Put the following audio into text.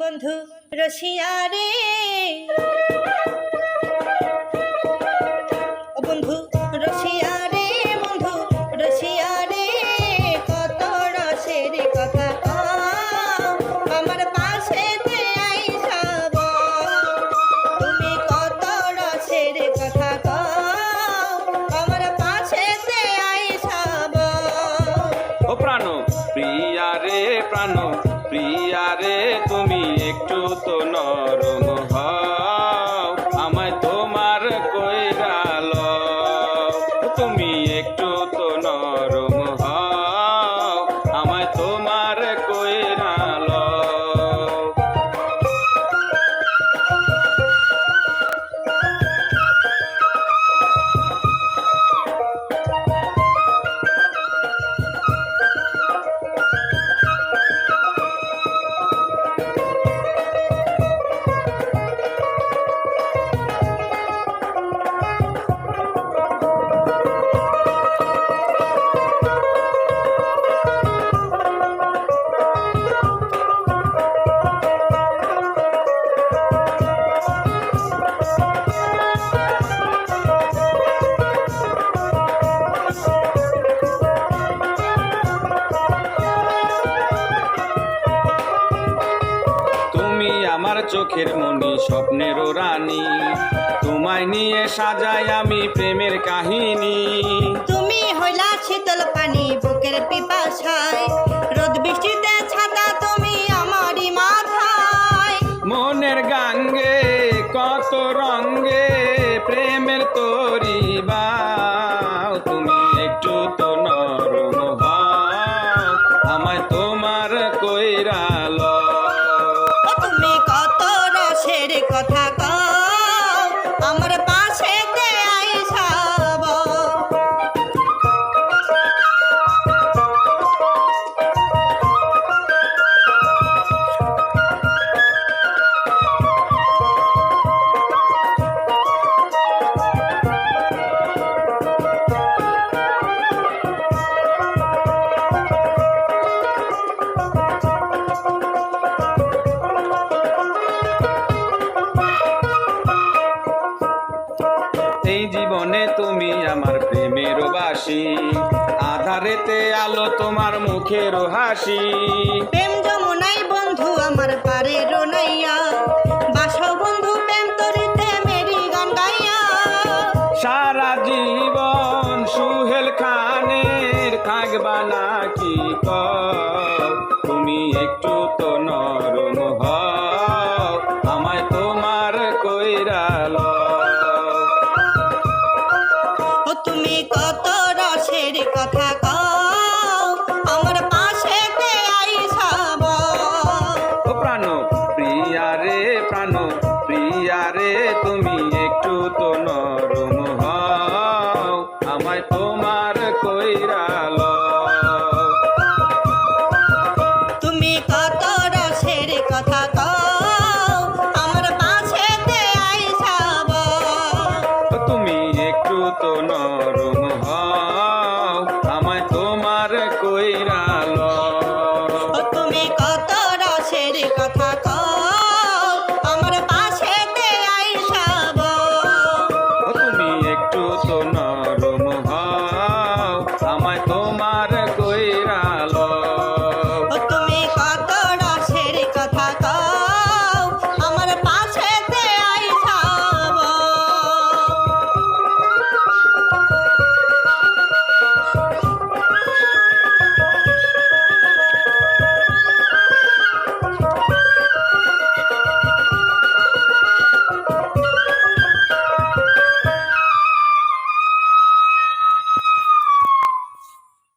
বন্ধু, রসিয়া রে বন্ধু, রসিয়া রে, বন্ধু, রসিয়া রে কত রসের কথা আমার পাশে। তুমি কত রসের কথা আমার পাশে আইসা বল। ও প্রাণ, প্রিয়া রে প্রাণ আমায় আমার চোখের মনি স্বপ্নেরও রানী। তোমায় নিয়ে সাজাই আমি প্রেমের কাহিনী। তুমি হইলা শীতল পানি বুকের পিপাসায়। রোদ বৃষ্টিতে ছাতা তুমি আমারই মাথায়। মনের গাঙ্গে কত রঙ্গে প্রেমের তরি বাও। তুমি একটু তো নরম আমায় তোমার কইরাল প্রেমের বাসি। আধারেতে আলো তোমার মুখের হাসি। প্রেম যমুনাই বন্ধু আমার পারে নাইয়া বাসো বন্ধু প্রেম তরিতে মেরি গান গাইয়া। সারা জীবন সুহেল খানের থাকবা নাকি কও? কথা কও আমার পাশে আইসাব ও প্রাণ প্রিয়া রে প্রাণ প্রিয়া রে তুমি একটু তো নরম হও আমায় তোমার কইরাল তুমি কত রসের কথা কও আমার পাশে আইসাব তুমি একটু তো নরম